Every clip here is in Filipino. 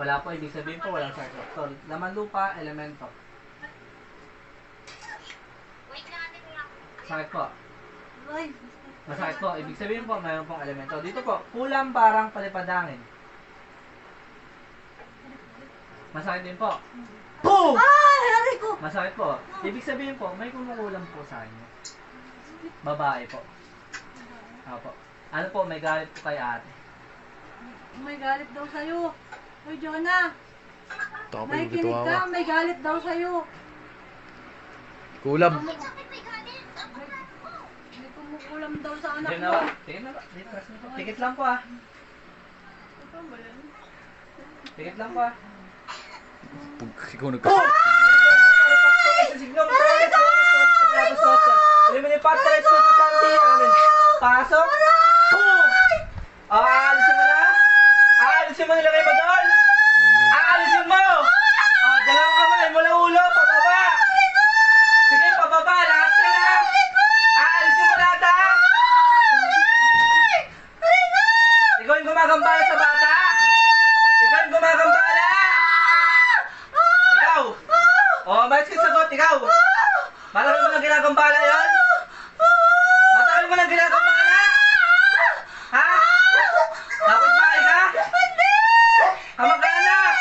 Wala po, ibig sabihin po walang sakit. So, laman lupa, elemento. Sakit po. Masakit po. Ibig sabihin po, mayroon pong elemento. Dito po, kulang barang palipadangin. Masakit din po. Boom! ay, aray ko. Masakit po. Ibig sabihin po, may kumukulang po sa inyo. Babae po. Opo. Ano po, may galit po kay ate. May galit daw sa'yo. Hoy, Jonah. Ito pa May yung kinig gituwa ka, ko. may galit daw sa'yo. Kulam. May, kumukulam daw sa anak Sige na mo. ba? Sige na ba? Dito, press mo po. Tikit lang po ah. Tikit lang po ah. Pag ikaw nagka... Pasok. Boom! Oh, aalisin mo na. Aalisin mo nilagay mo doon. Aalisin mo. Oh, dalawang kamay mula ulo, pababa. Sige, pababa. Lahat ka na. Aalisin mo lahat ha. Ikaw yung gumagambala sa bata. Ikaw gumagambala. Ikaw. Oh, ka sagot? Ikaw. Matagal mo nang ginagambala yon? Matagal mo nang ginagambala? Ha? Dapat ba ka? Hindi! Kamag-anak!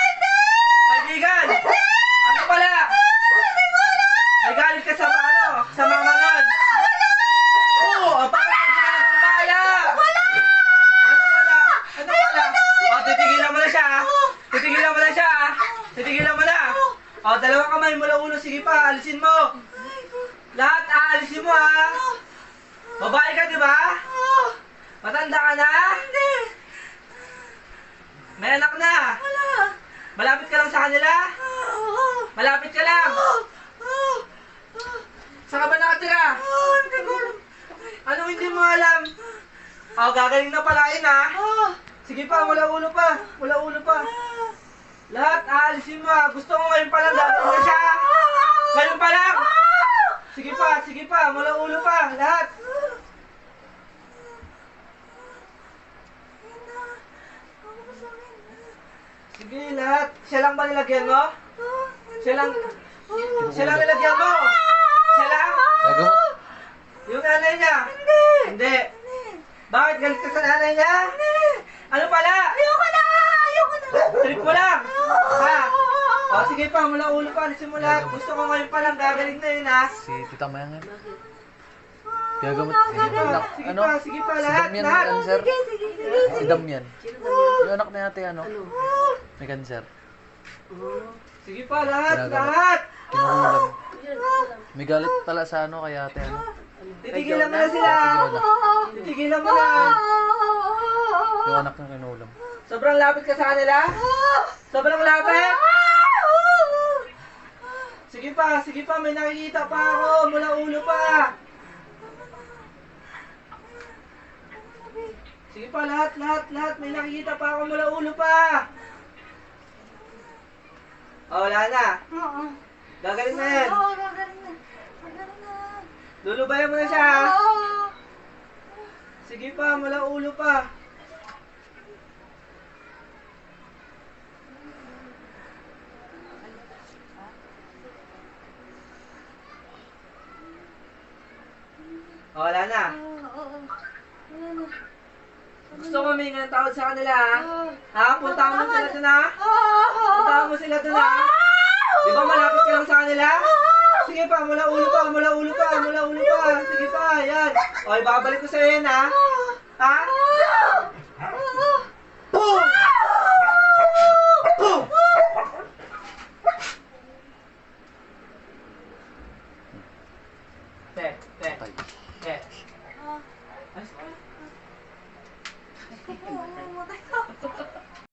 Kaibigan! Ano pala? May galit ka sa ano? Sa mama nun? Oo! Ang bakit ka ginagambala? Wala! Ano wala? Ano wala? O, titigilan mo na siya ah. Titigilan mo na siya ah. Titigilan mo na. O, dalawang kamay mula ulo. Sige pa, alisin mo. Lahat aalisin mo ah. Babae ka, di ba? Matanda ka na? Hindi. May anak na. Wala. Malapit ka lang sa kanila? Malapit ka lang. Saan ka ba nakatira? Hindi ko alam. Ano hindi mo alam? O, gagaling na pala yun ah. Sige pa, wala ulo pa. Wala ulo pa. Lahat, aalisin mo ah. Gusto ko ngayon pa lang gagawin na siya. Ngayon pa lang. Sige pa, sige pa. Wala ulo pa. Lahat. Sige, lahat. Siya lang ba nilagyan mo? Siya lang. Siya lang nilagyan mo? Siya lang? Yung nanay niya? Hindi. Hindi. Bakit galit ka sa nanay niya? Hindi. Ano pala? Ayoko na! Na! Trip mo lang! Ha? O sige pa, mula ulo pa, lahat. Gusto ko ngayon pa lang, gagaling na yun ha. Si Tita Maya nga. Gagamot. Sige pa, Anak, sige ano? pa, sige pa, Si lahat, Damian lahat. may cancer. Sige, sige, sige. Si Damian. Yung anak ni ate, ano? May cancer. Sige pa, lahat, Ginagawa. lahat. Kinukulam. May galit pala sa ano kay ate, ano? Titigilan mo na sila. Titigilan mo na. Yung anak na kinulam. Sobrang lapit ka sa kanila? Sobrang lapit? Sige pa, sige pa, may nakikita pa ako. Mula ulo pa. Sige pa, lahat, lahat, lahat. May nakikita pa ako mula ulo pa. Oh, wala na. Oo. Gagaling na yan. Oo, gagaling na. Gagaling na. Lulubayan mo na siya. Oo. Sige pa, mula ulo pa. Oh, wala na. Oo, oo. Wala na. Gusto ko may ng tawad sa kanila, ha? Oo. Ha? Puntahan mo sila doon, ha? Oo. Puntahan mo sila doon, ha? Di ba malapit ka lang sa kanila? Sige pa, mula ulo pa, mula ulo pa, mula ulo pa. Sige pa, yan. O, ibabalik ko sa'yo yan, ha? Ha?